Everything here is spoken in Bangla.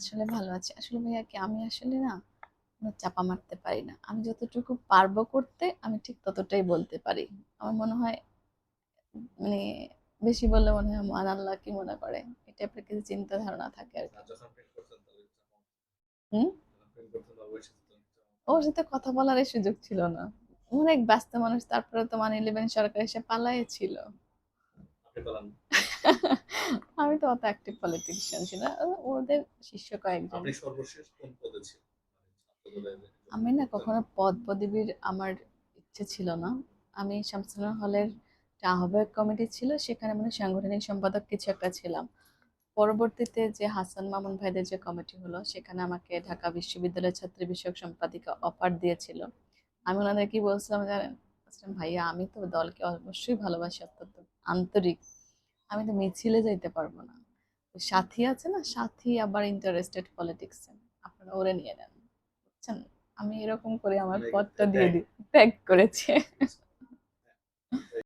আসলে ভালো আছি। আসলে ভাইয়া কি আমি আসলে না কোনো চাপা মারতে পারি না। আমি যতটুকু পারব করতে আমি ঠিক ততটাই বলতে পারি। আমার মনে হয় মানে বেশি বললে মনে হয় মান আল্লাহ কি মনে করে? এই টাইপের কিছু চিন্তা ধারণা থাকে আর কি। চাপা হুম? ওর সাথে কথা বলারই সুযোগ ছিল না। অনেক ব্যস্ত মানুষ তারপরে তো মানে ইলেভেন সরকার এসে পালাই ছিল আমি তো অত অ্যাক্টিভ পলিটিশিয়ান ছিল না। ওদের শিষ্য কয়েকজন। আপনি সর্বশেষ কোন পদে ছিলেন? আমি না কখনো পদ পদবীর আমার ইচ্ছে ছিল না। আমি শামসুনা হলের আহ্বায়ক কমিটি ছিল সেখানে মানে সাংগঠনিক সম্পাদক কিছু একটা ছিলাম। পরবর্তীতে যে হাসান মামুন ভাইদের যে কমিটি হলো সেখানে আমাকে ঢাকা বিশ্ববিদ্যালয়ের ছাত্রী বিষয়ক সম্পাদিকা অফার দিয়েছিল। আমি ওনাদের কি বলছিলাম জানেন ভাইয়া আমি তো দলকে অবশ্যই ভালোবাসি অত্যন্ত আন্তরিক আমি তো মিছিলে যাইতে পারব না। সাথী আছে না সাথী আবার ইন্টারেস্টেড পলিটিক্সে আপনারা ওরে নিয়ে নেন। বুঝছেন? আমি এরকম করে আমার পথটা দিয়ে দিই ত্যাগ করেছে।